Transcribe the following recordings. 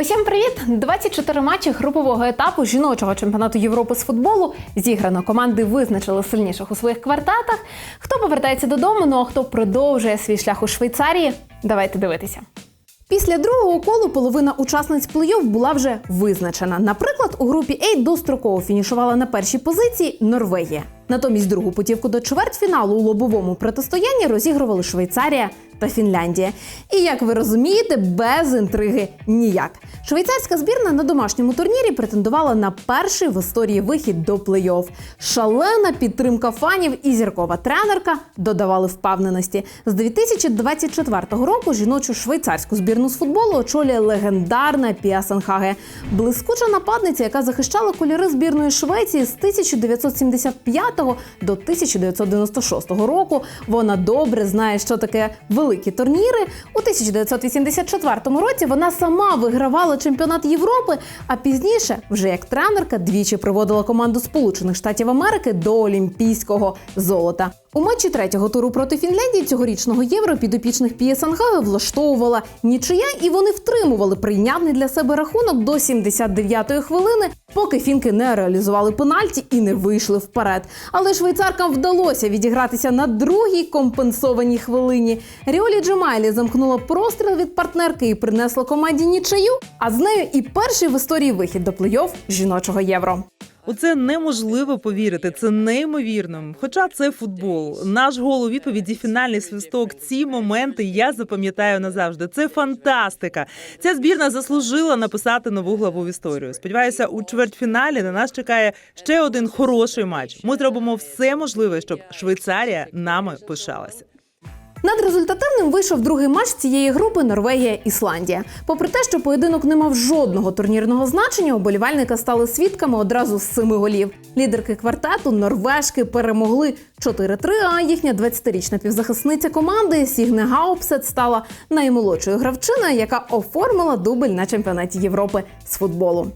Усім привіт! 24 матчі групового етапу жіночого чемпіонату Європи з футболу зіграно. Команди визначили сильніших у своїх квартетах. Хто повертається додому, ну а хто продовжує свій шлях у Швейцарії? Давайте дивитися. Після другого колу половина учасниць плей-офф була вже визначена. Наприклад, у групі А достроково фінішувала на першій позиції Норвегія. Натомість другу путівку до чвертьфіналу у лобовому протистоянні розігрували Швейцарія та Фінляндія. І як ви розумієте, без інтриги ніяк. Швейцарська збірна на домашньому турнірі претендувала на перший в історії вихід до плей-офф. Шалена підтримка фанів і зіркова тренерка додавали впевненості. З 2024 року жіночу швейцарську збірну з футболу очолює легендарна Піа Санхаге. Блискуча нападниця, яка захищала кольори збірної Швеції з 1975 до 1996 року. Вона добре знає, що таке великі турніри. У 1984 році вона сама вигравала чемпіонат Європи, а пізніше, вже як тренерка, двічі приводила команду Сполучених Штатів Америки до олімпійського золота. У матчі третього туру проти Фінляндії цьогорічного євро підопічних пієсангави влаштовувала нічия, і вони втримували прийнятний для себе рахунок до 79-ї хвилини, поки фінки не реалізували пенальті і не вийшли вперед. Але швейцаркам вдалося відігратися на другій компенсованій хвилині. Ріолі Джемайлі замкнула простріл від партнерки і принесла команді нічию, а з нею і перший в історії вихід до плей-офф жіночого євро. У це неможливо повірити. Це неймовірно. Хоча це футбол. Наш гол у відповіді фінальний свисток. Ці моменти я запам'ятаю назавжди. Це фантастика. Ця збірна заслужила написати нову главу в історію. Сподіваюся, у чвертьфіналі на нас чекає ще один хороший матч. Ми зробимо все можливе, щоб Швейцарія нами пишалася. Надрезультативним вийшов другий матч цієї групи Норвегія-Ісландія. Попри те, що поєдинок не мав жодного турнірного значення, уболівальники стали свідками одразу з семи голів. Лідерки квартету норвежки перемогли 4-3, а їхня 20-річна півзахисниця команди Сігне Гаупсет стала наймолодшою гравчиною, яка оформила дубль на чемпіонаті Європи з футболу.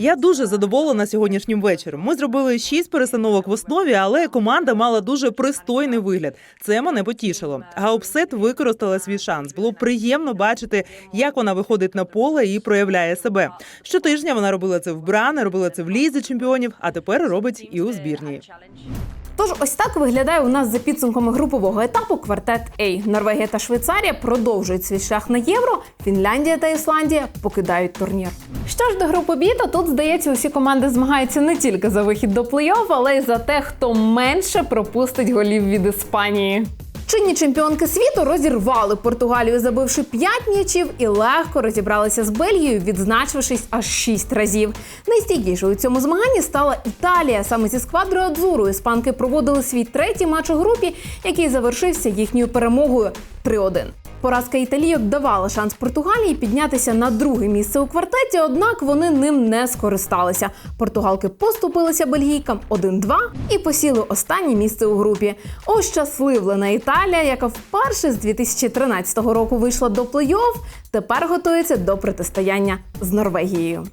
Я дуже задоволена сьогоднішнім вечором. Ми зробили шість перестановок в основі, але команда мала дуже пристойний вигляд. Це мене потішило. Гаупсет використала свій шанс. Було приємно бачити, як вона виходить на поле і проявляє себе. Щотижня вона робила це в Бране, робила це в лізі чемпіонів, а тепер робить і у збірній. Тож ось так виглядає у нас за підсумками групового етапу квартет А. Норвегія та Швейцарія продовжують свій шлях на євро. Фінляндія та Ісландія покидають турнір. Що ж до групи Бі, то тут здається, усі команди змагаються не тільки за вихід до плей-офф, але й за те, хто менше пропустить голів від Іспанії. Чинні чемпіонки світу розірвали Португалію, забивши 5 м'ячів, і легко розібралися з Бельгією, відзначившись аж 6 разів. Найстійкішою у цьому змаганні стала Італія. Саме зі сквадрою Адзуру іспанки проводили свій третій матч у групі, який завершився їхньою перемогою 3-1. Поразка італійок давала шанс Португалії піднятися на друге місце у квартеті, однак вони ним не скористалися. Португалки поступилися бельгійкам 1-2 і посіли останнє місце у групі. Ощасливлена Італія, яка вперше з 2013 року вийшла до плей-офф, тепер готується до протистояння з Норвегією.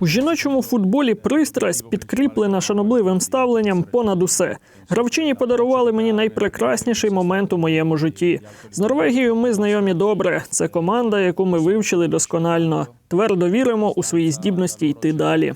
У жіночому футболі пристрасть підкріплена шанобливим ставленням понад усе. Гравчині подарували мені найпрекрасніший момент у моєму житті. З Норвегією ми знайомі добре. Це команда, яку ми вивчили досконально. Твердо віримо у свої здібності йти далі.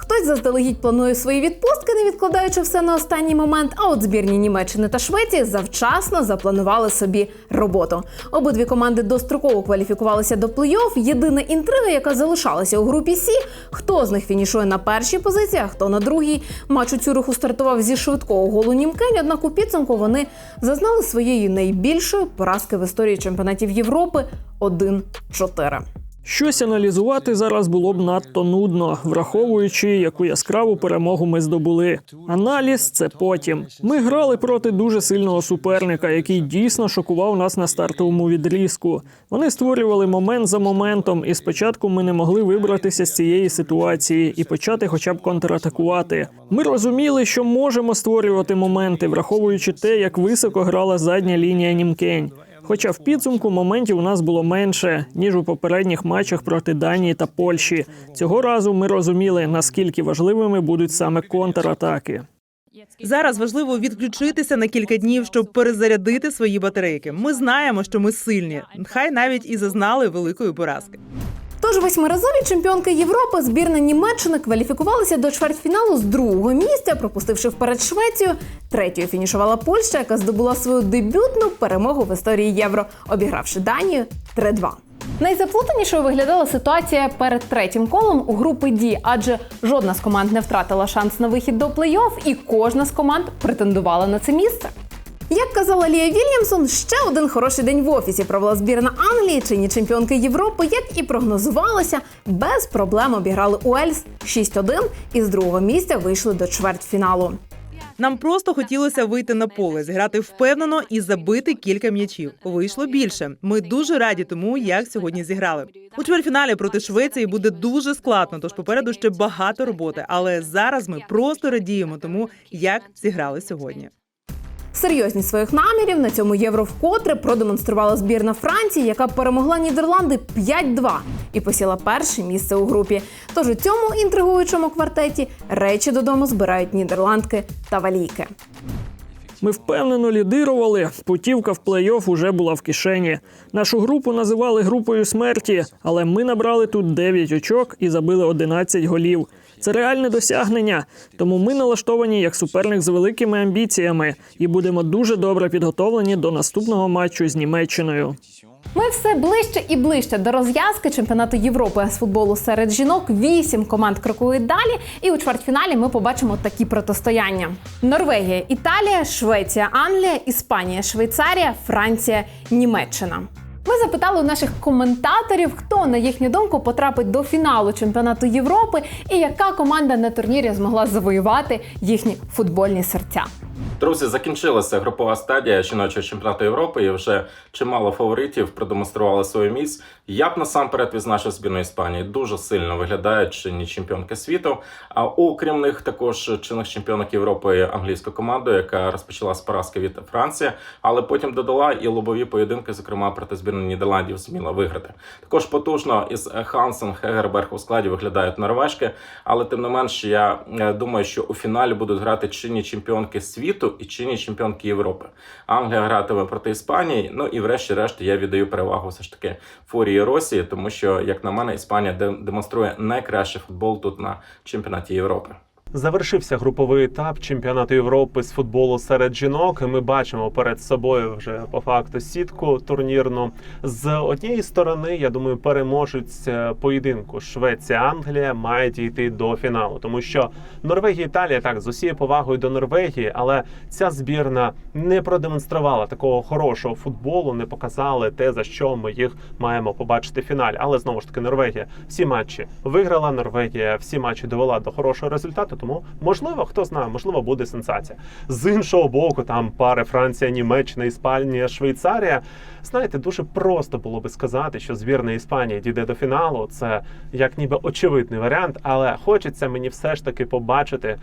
Хтось заздалегідь планує свої відпустки, не відкладаючи все на останній момент. А от збірні Німеччини та Швеції завчасно запланували собі роботу. Обидві команди достроково кваліфікувалися до плей-офф. Єдина інтрига, яка залишалася у групі Сі, хто з них фінішує на першій позиції, а хто на другій. Матч у Цюриху стартував зі швидкого голу Німкень, однак у підсумку вони зазнали своєї найбільшої поразки в історії чемпіонатів Європи 1-4. Щось аналізувати зараз було б надто нудно, враховуючи, яку яскраву перемогу ми здобули. Аналіз це потім. Ми грали проти дуже сильного суперника, який дійсно шокував нас на стартовому відрізку. Вони створювали момент за моментом, і спочатку ми не могли вибратися з цієї ситуації і почати, хоча б контратакувати. Ми розуміли, що можемо створювати моменти, враховуючи те, як високо грала задня лінія Німкень. Хоча в підсумку моментів у нас було менше ніж у попередніх матчах проти Данії та Польщі. Цього разу ми розуміли, наскільки важливими будуть саме контратаки. Зараз важливо відключитися на кілька днів, щоб перезарядити свої батарейки. Ми знаємо, що ми сильні, хай навіть і зазнали великої поразки. Тож восьмиразові чемпіонки Європи збірна Німеччини кваліфікувалися до чвертьфіналу з другого місця, пропустивши вперед Швецію. Третьою фінішувала Польща, яка здобула свою дебютну перемогу в історії євро, обігравши Данію 3-2. Найзаплутанішою виглядала ситуація перед третім колом у групи Ді, адже жодна з команд не втратила шанс на вихід до плей-офф, і кожна з команд претендувала на це місце. Як казала Лія Вільямсон, ще один хороший день в офісі провела збірна Англії, чинні чемпіонки Європи, як і прогнозувалося, без проблем обіграли Уельс 6-1 і з другого місця вийшли до чвертьфіналу. Нам просто хотілося вийти на поле, зіграти впевнено і забити кілька м'ячів. Вийшло більше. Ми дуже раді тому, як сьогодні зіграли. У чвертьфіналі проти Швеції буде дуже складно, тож попереду ще багато роботи. Але зараз ми просто радіємо тому, як зіграли сьогодні. Серйозність своїх намірів на цьому євро вкотре продемонструвала збірна Франції, яка перемогла Нідерланди 5-2 і посіла перше місце у групі. Тож у цьому інтригуючому квартеті речі додому збирають нідерландки та валійки. Ми впевнено лідирували. Путівка в плей-офф уже була в кишені. Нашу групу називали групою смерті, але ми набрали тут 9 очок і забили 11 голів. Це реальне досягнення. Тому ми налаштовані як суперник з великими амбіціями і будемо дуже добре підготовлені до наступного матчу з Німеччиною. Ми все ближче і ближче до розв'язки чемпіонату Європи з футболу серед жінок. Вісім команд крокують далі. І у чвертьфіналі ми побачимо такі протистояння: Норвегія, Італія, Швеція, Англія, Іспанія, Швейцарія, Франція, Німеччина. Ми запитали у наших коментаторів, хто на їхню думку потрапить до фіналу чемпіонату Європи і яка команда на турнірі змогла завоювати їхні футбольні серця. Друзі, закінчилася групова стадія жіночого чемпіонату Європи, і вже чимало фаворитів продемонстрували свою міць. Я б насамперед відзначив збірну Іспанії. Дуже сильно виглядають чинні чемпіонки світу. А окрім них також чинних чемпіонок Європи англійська команда, яка розпочала з поразки від Франції, але потім додала і лобові поєдинки, зокрема проти збірної Нідерландів, зміла виграти. Також потужно із Хансен Хегерберг у складі виглядають норвежки, але тим не менш, я е, думаю, що у фіналі будуть грати чинні чемпіонки світу і чинні чемпіонки Європи. Англія гратиме проти Іспанії. Ну і врешті-решт я віддаю перевагу все ж таки Фурії Росії, тому що, як на мене, Іспанія де- демонструє найкращий футбол тут на чемпіонаті Європи. Завершився груповий етап чемпіонату Європи з футболу серед жінок. Ми бачимо перед собою вже по факту сітку турнірну. З однієї сторони, я думаю, переможець е, поєдинку Швеція-Англія має дійти до фіналу, тому що Норвегія Італія так з усією повагою до Норвегії, але ця збірна не продемонструвала такого хорошого футболу, не показали те, за що ми їх маємо побачити в фіналі. Але знову ж таки, Норвегія всі матчі виграла. Норвегія всі матчі довела до хорошого результату. Тому можливо, хто знає, можливо, буде сенсація. З іншого боку, там пари Франція, Німеччина, Іспанія, Швейцарія. Знаєте, дуже просто було би сказати, що збірна Іспанії дійде до фіналу. Це як ніби очевидний варіант, але хочеться мені все ж таки побачити.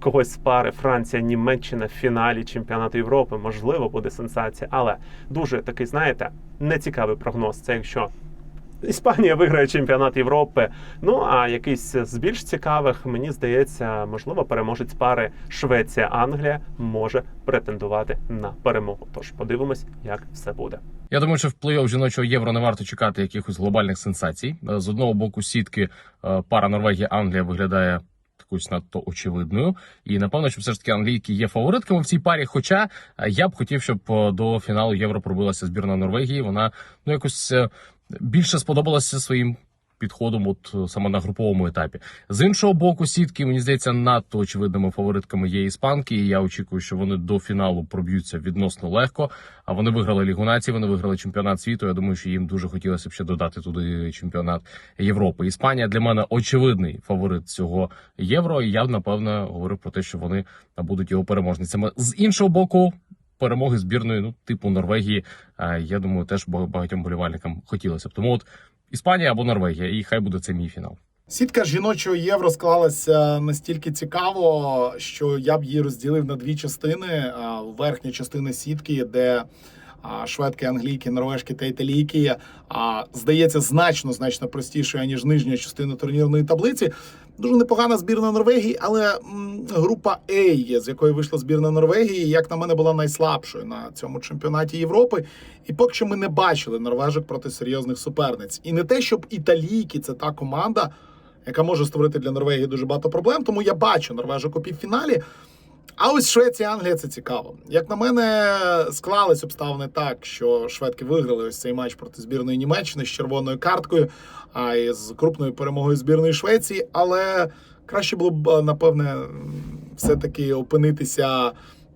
Когось з пари Франція, Німеччина в фіналі чемпіонату Європи, можливо, буде сенсація, але дуже такий, знаєте, нецікавий прогноз. Це якщо Іспанія виграє чемпіонат Європи. Ну а якийсь з більш цікавих, мені здається, можливо, переможець пари Швеція-Англія може претендувати на перемогу. Тож подивимось, як все буде. Я думаю, що в плей-офф жіночого євро не варто чекати якихось глобальних сенсацій. Е, З одного боку, сітки е, пара Норвегія-Англія виглядає якоюсь надто очевидною. І напевно, що все ж таки англійки є фаворитками в цій парі. Хоча е, я б хотів, щоб до фіналу євро пробилася збірна Норвегії. Вона ну якось більше сподобалася своїм. Підходом, от е, саме на груповому етапі, з іншого боку, сітки мені здається надто очевидними фаворитками є іспанки. І я очікую, що вони до фіналу проб'ються відносно легко. А вони виграли Лігу націй, вони виграли чемпіонат світу. Я думаю, що їм дуже хотілося б ще додати туди чемпіонат Європи. Іспанія для мене очевидний фаворит цього євро. І я напевно говорив про те, що вони будуть його переможницями. З іншого боку. Перемоги збірної, ну типу Норвегії, е, я думаю, теж ба- багатьом болівальникам хотілося б. Тому от Іспанія або Норвегія, і хай буде це мій фінал. Сітка жіночого євро склалася настільки цікаво, що я б її розділив на дві частини. Верхня частина сітки, де шведки, англійки, норвежки та італійки, здається, значно значно простішою, аніж нижня частина турнірної таблиці. Дуже непогана збірна Норвегії, але група А, з якої вийшла збірна Норвегії, як на мене, була найслабшою на цьому чемпіонаті Європи. І поки що ми не бачили норвежок проти серйозних суперниць. І не те, щоб італійки це та команда, яка може створити для Норвегії дуже багато проблем. Тому я бачу норвежок у півфіналі. А ось Швеція, Англія це цікаво. Як на мене, склались обставини так, що шведки виграли ось цей матч проти збірної Німеччини з червоною карткою, а і з крупною перемогою збірної Швеції. Але краще було б, напевне, все-таки опинитися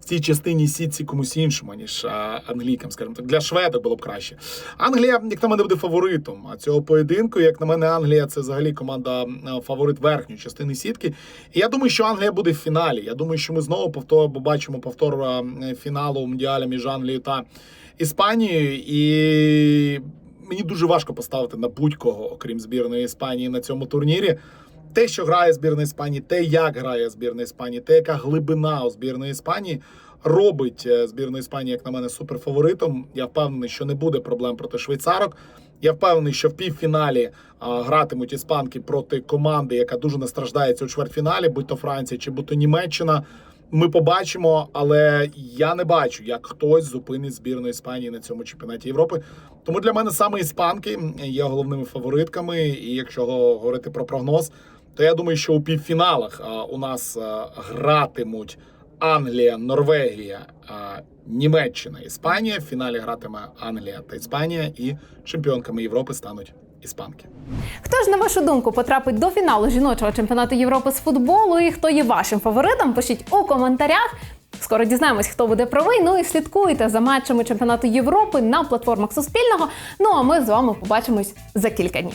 цій частині сітці комусь іншому, ніж англійкам, скажімо так. Для шведок було б краще. Англія, як на мене, буде фаворитом а цього поєдинку. Як на мене, Англія це взагалі команда фаворит верхньої частини сітки. І я думаю, що Англія буде в фіналі. Я думаю, що ми знову повтор, побачимо повтор фіналу Мундіаля між Англією та Іспанією. І мені дуже важко поставити на будь-кого, окрім збірної Іспанії, на цьому турнірі. Те, що грає збірна Іспанії, те, як грає збірна Іспанії, те, яка глибина у збірної Іспанії, робить е, збірну Іспанії, як на мене, суперфаворитом. Я впевнений, що не буде проблем проти швейцарок. Я впевнений, що в півфіналі а, гратимуть іспанки проти команди, яка дуже настраждається у чвертьфіналі, будь то Франція чи будь то Німеччина. Ми побачимо, але я не бачу, як хтось зупинить збірну Іспанії на цьому чемпіонаті Європи. Тому для мене саме іспанки є головними фаворитками. І якщо говорити про прогноз, то я думаю, що у півфіналах у нас гратимуть Англія, Норвегія, Німеччина, Іспанія. В фіналі гратиме Англія та Іспанія, і чемпіонками Європи стануть іспанки. Хто ж на вашу думку потрапить до фіналу жіночого чемпіонату Європи з футболу і хто є вашим фаворитом? Пишіть у коментарях. Скоро дізнаємось, хто буде правий. Ну і слідкуйте за матчами чемпіонату Європи на платформах Суспільного. Ну а ми з вами побачимось за кілька днів.